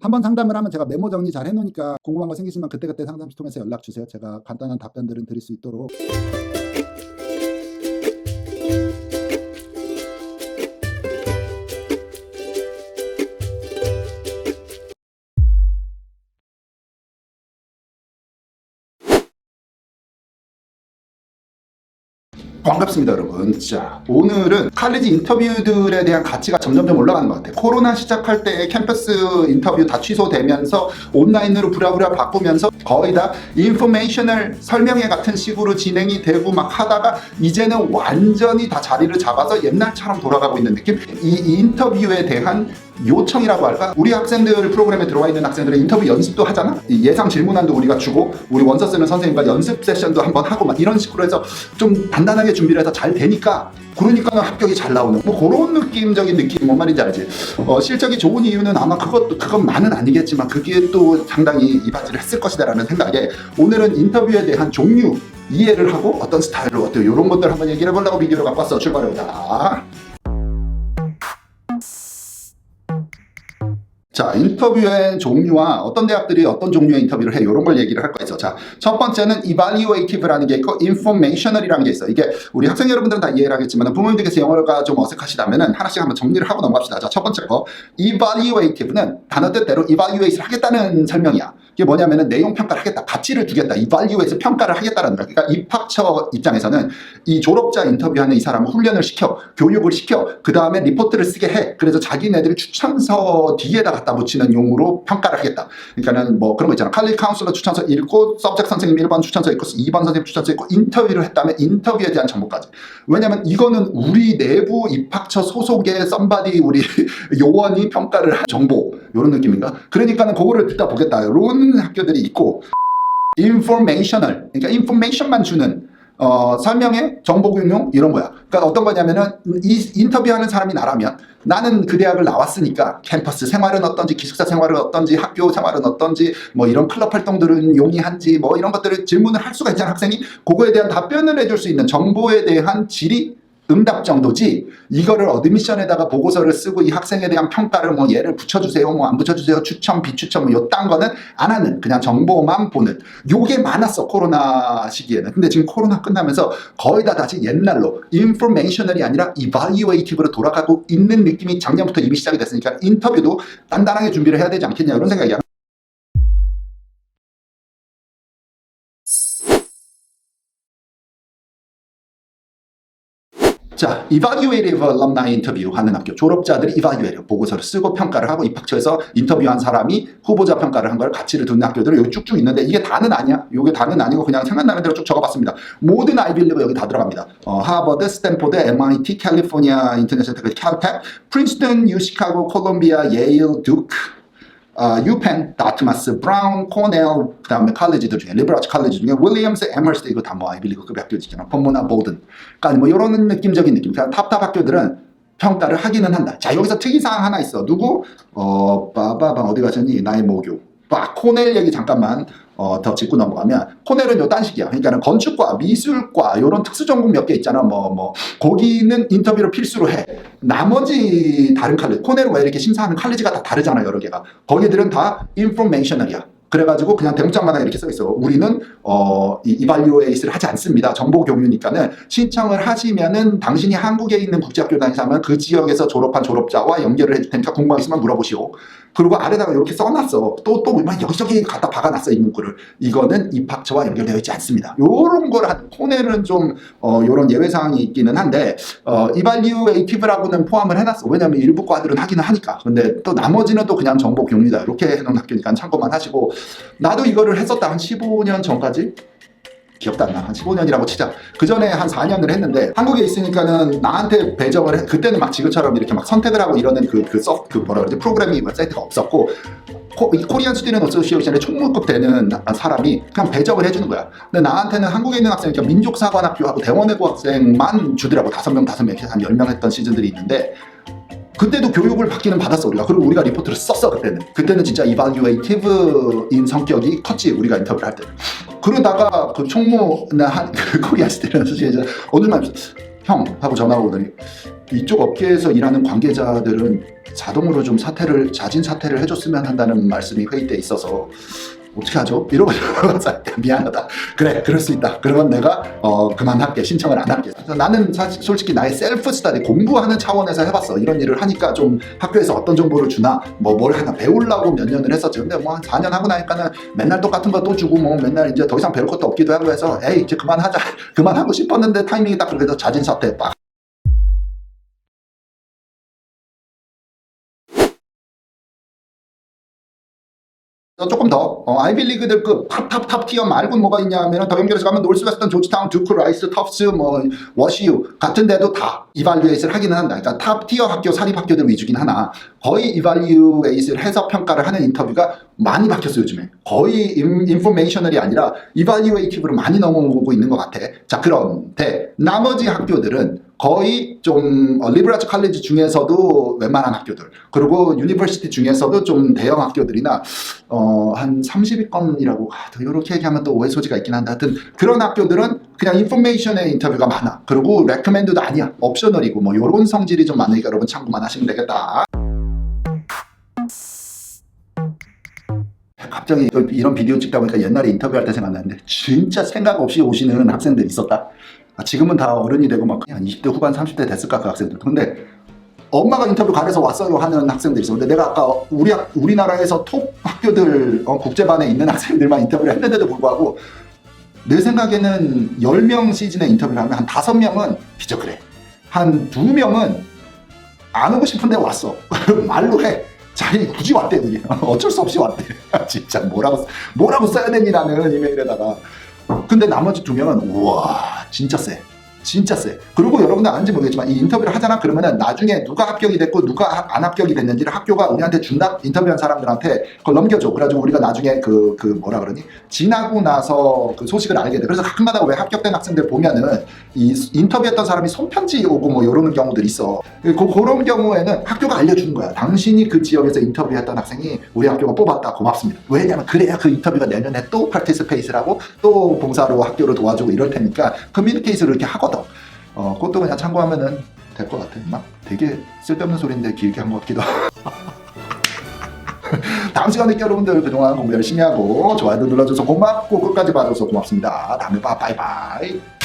한번 상담을 하면 제가 메모 정리 잘 해놓으니까 궁금한 거 생기시면 그때그때 상담실 통해서 연락 주세요. 제가 간단한 답변들은 드릴 수 있도록. 반갑습니다, 여러분. 자, 오늘은 칼리지 인터뷰들에 대한 가치가 점점점 올라가는 것 같아요. 코로나 시작할 때 캠퍼스 인터뷰 다 취소되면서 온라인으로 부랴부랴 바꾸면서 거의 다 인포메이셔널 설명회 같은 식으로 진행이 되고 막 하다가 이제는 완전히 다 자리를 잡아서 옛날처럼 돌아가고 있는 느낌? 이, 이 인터뷰에 대한 요청이라고 할까? 우리 학생들 프로그램에 들어와 있는 학생들은 인터뷰 연습도 하잖아? 이 예상 질문안도 우리가 주고 우리 원서 쓰는 선생님과 연습 세션도 한번 하고 막 이런 식으로 해서 좀 단단하게 준비를 해서 잘 되니까 그러니까는 합격이 잘 나오는 뭐 그런 느낌적인 느낌 뭔 말인지 알지? 어, 실적이 좋은 이유는 아마 그것도 그것만은 아니겠지만 그게 또 상당히 이바지를 했을 것이다라는 생각에 오늘은 인터뷰에 대한 종류 이해를 하고 어떤 스타일로 어때요? 이런 것들 한번 얘기를 해보려고 비디오를 갖고 왔어 출발해보자. 자, 인터뷰의 종류와 어떤 대학들이 어떤 종류의 인터뷰를 해 이런 걸 얘기를 할 거예요. 자, 첫 번째는 evaluative라는 게 있고 informational이라는 게 있어. 이게 우리 학생 여러분들은 다 이해를 하겠지만 부모님들께서 영어가 좀 어색하시다면은 하나씩 한번 정리를 하고 넘어갑시다. 자, 첫 번째 거 evaluative는 단어 뜻대로 evaluate를 하겠다는 설명이야. 이게 뭐냐면은 내용 평가를 하겠다, 가치를 두겠다, evaluate 평가를 하겠다라는 거야. 그러니까 입학처 입장에서는 이 졸업자 인터뷰하는 이 사람을 훈련을 시켜, 교육을 시켜, 그 다음에 리포트를 쓰게 해. 그래서 자기네들이 추천서 뒤에다 갖다 붙이는 용으로 평가를 하겠다. 그러니까는 뭐 그런 거 있잖아. 칼리 카운슬러 추천서 읽고, 서브젝트 선생님 1번 추천서 읽고, 2번 선생님 추천서 읽고, 인터뷰를 했다면 인터뷰에 대한 정보까지. 왜냐면 이거는 우리 내부 입학처 소속의 썸바디 우리 요원이 평가를 한 정보 이런 느낌인가? 그러니까는 그거를 듣다 보겠다 이런 학교들이 있고 informational 그러니까 인포메이션만 주는 어, 설명회, 정보 공유 이런 거야. 그러니까 어떤 거냐면은 이 인터뷰하는 사람이 나라면 나는 그 대학을 나왔으니까 캠퍼스 생활은 어떤지, 기숙사 생활은 어떤지, 학교 생활은 어떤지, 뭐 이런 클럽 활동들은 용이한지, 뭐 이런 것들을 질문을 할 수가 있잖아 학생이 그거에 대한 답변을 해줄 수 있는 정보에 대한 질이 응답 정도지 이거를 어드미션에다가 보고서를 쓰고 이 학생에 대한 평가를 뭐 얘를 붙여주세요 뭐 안 붙여주세요 추천 비추천 뭐 요딴 거는 안 하는 그냥 정보만 보는. 요게 많았어 코로나 시기에는. 근데 지금 코로나 끝나면서 거의 다 다시 옛날로 인포메이셔널이 아니라 이바이오에이티브로 돌아가고 있는 느낌이 작년부터 이미 시작이 됐으니까 인터뷰도 단단하게 준비를 해야 되지 않겠냐 이런 생각이야 자, evaluative alumni 인터뷰 하는 학교 졸업자들이 evaluative 보고서를 쓰고 평가를 하고 입학처에서 인터뷰한 사람이 후보자 평가를 한 걸 가치를 두는 학교들은 여기 쭉쭉 있는데 이게 다는 아니야. 이게 다는 아니고 그냥 생각나는 대로 쭉 적어봤습니다. 모든 아이빌리그 여기 다 들어갑니다. 어, 하버드, 스탠포드, MIT, 캘리포니아 인터내셔널 테크, 캘텍, 프린스턴, 유시카고, 콜롬비아, 예일, 두크, 어, 유펜, 다트마스, 브라운, 코넬, 그 다음에 칼리지들 중에 리버라츠 칼리지 중에 윌리엄스, 에머스트 이거 다뭐 아이빌리그급 학교지잖아. 펌모나 보든. 그러니까 뭐 이런 느낌적인 느낌. 그냥 탑탑 학교들은 평가를 하기는 한다. 자 여기서 특이사항 하나 있어. 누구? 어 빠바방 어디 가셨니? 나의 모교. 빠 코넬 얘기 잠깐만 어, 더 짚고 넘어가면 코넬은 요 딴식이야. 그러니까는 건축과 미술과 요런 특수 전공 몇 개 있잖아. 뭐뭐 거기는 인터뷰를 필수로 해. 나머지 다른 칼리지 코넬은 왜 이렇게 심사하는 칼리지가 다 다르잖아 여러 개가. 거기들은 다 인포메이셔널이야. 그래가지고 그냥 대문짝마다 이렇게 써 있어. 우리는 어, 이 이발리오에이스를 하지 않습니다. 정보 공유니까는 신청을 하시면은 당신이 한국에 있는 국제학교 다니시면 그 지역에서 졸업한 졸업자와 연결을 해줄 테니까 있으면 물어보시오. 그리고 아래다가 이렇게 써놨어. 또, 또, 막 여기저기 갖다 박아놨어, 이 문구를. 이거는 입학처와 연결되어 있지 않습니다. 요런 걸 한, 코넬은 좀, 어, 요런 예외사항이 있기는 한데, 어, 이발리오에이티브라고는 포함을 해놨어. 왜냐면 일부 과들은 하기는 하니까. 근데 또 나머지는 또 그냥 정보 공유다. 이렇게 해놓은 학교니까 참고만 하시고, 나도 이거를 했었다. 한 15년 전까지. 기억도 안 나. 한 15년이라고 치자. 그 전에 한 4년을 했는데 한국에 있으니까는 나한테 배정을 해. 그때는 막 지금처럼 이렇게 막 선택을 하고 이러는 그, 그, 서, 그 뭐라 그러지? 프로그래밍 사이트가 없었고 코, 이 코리안 스튜던트 어소시에이션의 총무급 되는 사람이 그냥 배정을 해주는 거야. 근데 나한테는 한국에 있는 학생이니까 민족사관학교하고 대원외고 학생만 주더라고. 다섯 명, 다섯 명, 이렇게 한 10명 했던 시즌들이 있는데 그때도 교육을 받기는 받았어 우리가. 그리고 우리가 리포트를 썼어 그때는. 그때는 진짜 이바뉴에이티브인 성격이 컸지 우리가 인터뷰를 할 때는. 그러다가 그 총무나 한 그 코리아 스테이션 어느 날 형 하고 전화가 오더니 이쪽 업계에서 일하는 관계자들은 자동으로 좀 사퇴를 자진 사퇴를 해줬으면 한다는 말씀이 회의 때 있어서 어떻게 하죠? 이러고 미안하다. 그래, 그럴 수 있다. 그러면 내가 어, 그만할게. 신청을 안 할게. 나는 사실 솔직히 나의 셀프 스타디 공부하는 차원에서 해봤어. 이런 일을 하니까 좀 학교에서 어떤 정보를 주나 뭐 뭘 하나 배우려고 몇 년을 했었지. 근데 뭐 한 4년 하고 나니까는 맨날 똑같은 거 또 주고 뭐 맨날 이제 더 이상 배울 것도 없기도 하고 해서 에이 이제 그만하자. 그만하고 싶었는데 타이밍이 딱 그렇게 해서 자진 사퇴 빡. 조금 더 어, 아이빌리그들 그 탑탑 탑 티어 말고 뭐가 있냐면 더 연결해서 가면 놀스웨스턴, 조지타운, 듀크, 라이스, 터프스, 뭐 워시유 같은 데도 다 이발리에이트를 하기는 한다. 그러니까 탑 티어 학교 사립 학교들 위주긴 하나 거의 이발리에이트를 해서 평가를 하는 인터뷰가 많이 바뀌었어요 요즘에 거의 인, 인포메이셔널이 아니라 이발리에이티브로 많이 넘어오고 있는 것 같아. 자 그런데 나머지 학교들은 거의 좀 어, 리브라츠 칼리지 중에서도 웬만한 학교들 그리고 유니버시티 중에서도 좀 대형 학교들이나 어, 한 30위권이라고 아, 또 이렇게 얘기하면 또 오해 소지가 있긴 한데 하여튼 그런 학교들은 그냥 인포메이션의 인터뷰가 많아. 그리고 레커멘드도 아니야. 옵셔널이고 뭐 요런 성질이 좀 많으니까 여러분 참고만 하시면 되겠다. 갑자기 또 이런 비디오 찍다 보니까 옛날에 인터뷰할 때 생각나는데 진짜 생각 없이 오시는 학생들 있었다. 아, 지금은 다 어른이 되고 막 한 20대 후반 30대 됐을까 그 학생들 근데 엄마가 인터뷰 가려서 왔어요 하는 학생들이 있어. 근데 내가 아까 우리 학- 우리나라에서 톱 학교들 어, 국제반에 있는 학생들만 인터뷰를 했는데도 불구하고 내 생각에는 10명 시즌에 인터뷰를 하면 한 5명은 기적그래. 한 2명은 안 오고 싶은데 왔어. 말로 해. 자기 굳이 왔대 그게. 어쩔 수 없이 왔대. 진짜 뭐라고 써- 뭐라고 써야 되니 나는 이메일에다가. 근데 나머지 두 명은 우와 진짜 쎄. 진짜 쎄. 그리고 여러분들 아는지 모르겠지만 이 인터뷰를 하잖아 그러면은 나중에 누가 합격이 됐고 누가 하- 안 합격이 됐는지를 학교가 우리한테 준다 인터뷰한 사람들한테 그걸 넘겨줘. 그래가지고 우리가 나중에 그그 뭐라 그러니 지나고 나서 그 소식을 알게 돼. 그래서 가끔가다 왜 합격된 학생들 보면은 이 인터뷰했던 사람이 손편지 오고 뭐 이러는 경우들이 있어. 그 그런 경우에는 학교가 알려주는 거야. 당신이 그 지역에서 인터뷰했던 학생이 우리 학교가 뽑았다. 고맙습니다. 왜냐면 그래야 그 인터뷰가 내년에 또 파티스페이스를 하고 또 봉사로 학교를 도와주고 이럴 테니까 커뮤니케이션을 이렇게 하거든. 어, 그것도 그냥 참고하면은 될 것 같아. 막 되게 쓸데없는 소리인데 길게 한 것 같기도 하고. 다음 시간에 여러분들 그동안 공부 열심히 하고 좋아요 눌러줘서 고맙고 끝까지 봐줘서 고맙습니다. 다음에 봐. 바이바이.